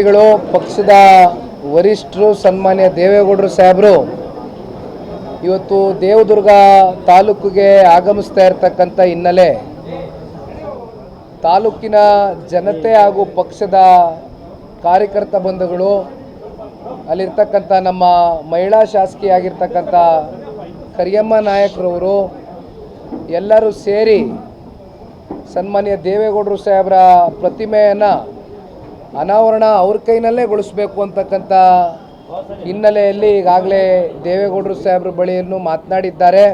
ಪಕ್ಷದ ವರಿಷ್ಠರು, ಸನ್ಮಾನ್ಯ ದೇವೇಗೌಡರು ಸಾಹೇಬರು, ಇವತ್ತು ದೇವದುರ್ಗ ತಾಲೂಕಿಗೆ ಆಗಮಿಸ್ತಾ ಇರತಕ್ಕಂಥ ಹಿನ್ನೆಲೆ ತಾಲೂಕಿನ ಜನತೆ ಹಾಗೂ ಪಕ್ಷದ ಕಾರ್ಯಕರ್ತ ಬಂಧುಗಳು ಅಲ್ಲಿರ್ತಕ್ಕಂಥ ನಮ್ಮ ಮಹಿಳಾ ಶಾಸಕಿಯಾಗಿರ್ತಕ್ಕಂಥ ಕರಿಯಮ್ಮ ನಾಯಕರವರು, ಎಲ್ಲರೂ ಸೇರಿ ಸನ್ಮಾನ್ಯ ದೇವೇಗೌಡರು ಸಾಹೇಬರ ಪ್ರತಿಮೆಯನ್ನು ಅನಾವರಣ ಅವ್ರ ಕೈನಲ್ಲೇ ಗೊಳಿಸ್ಬೇಕು ಅಂತಕ್ಕಂಥ ಹಿನ್ನೆಲೆಯಲ್ಲಿ ಈಗಾಗಲೇ ದೇವೇಗೌಡರು ಸಾಹೇಬರು ಬಳಿಯನ್ನು ಮಾತನಾಡಿದ್ದಾರೆ.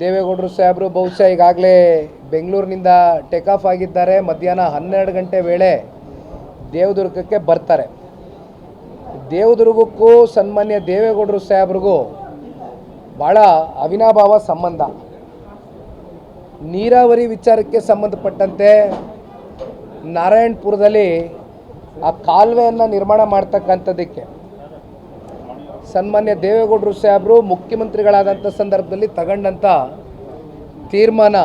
ದೇವೇಗೌಡರು ಸಾಹೇಬರು ಬಹುಶಃ ಈಗಾಗಲೇ ಬೆಂಗಳೂರಿನಿಂದ ಟೇಕ್ ಆಫ್ ಆಗಿದ್ದಾರೆ. ಮಧ್ಯಾಹ್ನ ಹನ್ನೆರಡು ಗಂಟೆ ವೇಳೆ ದೇವದುರ್ಗಕ್ಕೆ ಬರ್ತಾರೆ. ದೇವದುರ್ಗಕ್ಕೂ ಸನ್ಮಾನ್ಯ ದೇವೇಗೌಡರು ಸಾಹೇಬ್ರಿಗೂ ಭಾಳ ಅವಿನಾಭಾವ ಸಂಬಂಧ. ನೀರಾವರಿ ವಿಚಾರಕ್ಕೆ ಸಂಬಂಧಪಟ್ಟಂತೆ ನಾರಾಯಣಪುರದಲ್ಲಿ ಆ ಕಾಲುವೆಯನ್ನು ನಿರ್ಮಾಣ ಮಾಡ್ತಕ್ಕಂಥದ್ದಕ್ಕೆ ಸನ್ಮಾನ್ಯ ದೇವೇಗೌಡರು ಸಾಹೇಬರು ಮುಖ್ಯಮಂತ್ರಿಗಳಾದಂಥ ಸಂದರ್ಭದಲ್ಲಿ ತಗೊಂಡಂಥ ತೀರ್ಮಾನ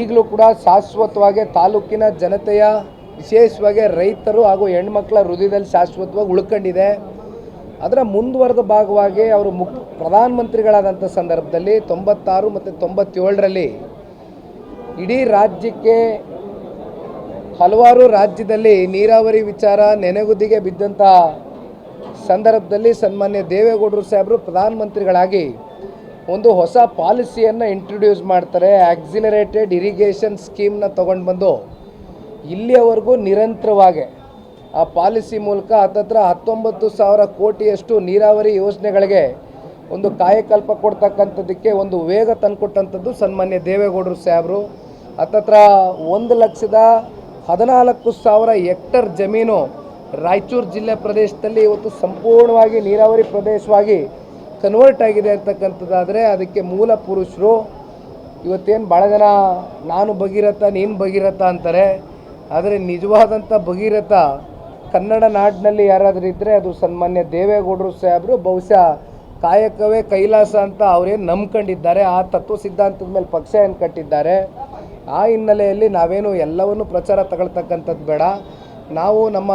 ಈಗಲೂ ಕೂಡ ಶಾಶ್ವತವಾಗಿ ತಾಲೂಕಿನ ಜನತೆಯ ವಿಶೇಷವಾಗಿ ರೈತರು ಹಾಗೂ ಹೆಣ್ಮಕ್ಳ ಹೃದಯದಲ್ಲಿ ಶಾಶ್ವತವಾಗಿ ಉಳ್ಕೊಂಡಿದೆ. ಅದರ ಮುಂದುವರೆದ ಭಾಗವಾಗಿ ಅವರು ಮುಕ್ ಪ್ರಧಾನಮಂತ್ರಿಗಳಾದಂಥ ಸಂದರ್ಭದಲ್ಲಿ ತೊಂಬತ್ತಾರು ಮತ್ತು ತೊಂಬತ್ತೇಳರಲ್ಲಿ ಇಡೀ ರಾಜ್ಯಕ್ಕೆ ಹಲವಾರು ರಾಜ್ಯದಲ್ಲಿ ನೀರಾವರಿ ವಿಚಾರ ನೆನೆಗುದಿಗೆ ಬಿದ್ದಂಥ ಸಂದರ್ಭದಲ್ಲಿ ಸನ್ಮಾನ್ಯ ದೇವೇಗೌಡರು ಸಾಹೇಬರು ಪ್ರಧಾನಮಂತ್ರಿಗಳಾಗಿ ಒಂದು ಹೊಸ ಪಾಲಿಸಿಯನ್ನು ಇಂಟ್ರೊಡ್ಯೂಸ್ ಮಾಡ್ತಾರೆ. ಆಕ್ಸಿಲರೇಟೆಡ್ ಇರಿಗೇಷನ್ ಸ್ಕೀಮ್ನ ತೊಗೊಂಡು ಬಂದು ಇಲ್ಲಿಯವರೆಗೂ ನಿರಂತರವಾಗಿ ಆ ಪಾಲಿಸಿ ಮೂಲಕ ಹತ್ತತ್ರ ಹತ್ತೊಂಬತ್ತು ಸಾವಿರ ಕೋಟಿಯಷ್ಟು ನೀರಾವರಿ ಯೋಜನೆಗಳಿಗೆ ಒಂದು ಕಾಯಕಲ್ಪ ಕೊಡ್ತಕ್ಕಂಥದ್ದಕ್ಕೆ ಒಂದು ವೇಗ ತಂದುಕೊಟ್ಟಂಥದ್ದು ಸನ್ಮಾನ್ಯ ದೇವೇಗೌಡರು ಸಾಹೇಬರು. ಹತ್ತತ್ರ ಒಂದು ಲಕ್ಷದ ಹದಿನಾಲ್ಕು ಸಾವಿರ ಹೆಕ್ಟರ್ ಜಮೀನು ರಾಯಚೂರು ಜಿಲ್ಲೆ ಪ್ರದೇಶದಲ್ಲಿ ಇವತ್ತು ಸಂಪೂರ್ಣವಾಗಿ ನೀರಾವರಿ ಪ್ರದೇಶವಾಗಿ ಕನ್ವರ್ಟ್ ಆಗಿದೆ ಅಂತಕ್ಕಂಥದ್ದಾದರೆ ಅದಕ್ಕೆ ಮೂಲ ಪುರುಷರು ಇವತ್ತೇನು ಭಾಳ ಜನ ನಾನು ಭಗೀರಥ, ನೀನು ಭಗೀರಥ ಅಂತಾರೆ. ಆದರೆ ನಿಜವಾದಂಥ ಭಗೀರಥ ಕನ್ನಡ ನಾಡಿನಲ್ಲಿ ಯಾರಾದರೂ ಇದ್ದರೆ ಅದು ಸನ್ಮಾನ್ಯ ದೇವೇಗೌಡರು ಸಾಹೇಬರು, ಬಹುಶಃ ಕಾಯಕವೇ ಕೈಲಾಸ ಅಂತ ಅವರೇನು ನಂಬ್ಕೊಂಡಿದ್ದಾರೆ. ಆ ತತ್ವ ಸಿದ್ಧಾಂತದ ಮೇಲೆ ಪಕ್ಷ ಏನು ಕಟ್ಟಿದ್ದಾರೆ? ಆ ಹಿನ್ನೆಲೆಯಲ್ಲಿ ನಾವೇನು ಎಲ್ಲವನ್ನು ಪ್ರಚಾರ ತಗೊಳ್ತಕ್ಕಂಥದ್ದು ಬೇಡ. ನಾವು ನಮ್ಮ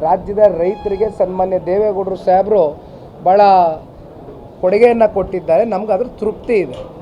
ರಾಜ್ಯದ ರೈತರಿಗೆ ಸನ್ಮಾನ್ಯ ದೇವೇಗೌಡರು ಸಾಹೇಬರು ಭಾಳ ಕೊಡುಗೆಯನ್ನು ಕೊಟ್ಟಿದ್ದಾರೆ. ನಮ್ಗೆ ಅದ್ರ ತೃಪ್ತಿ ಇದೆ.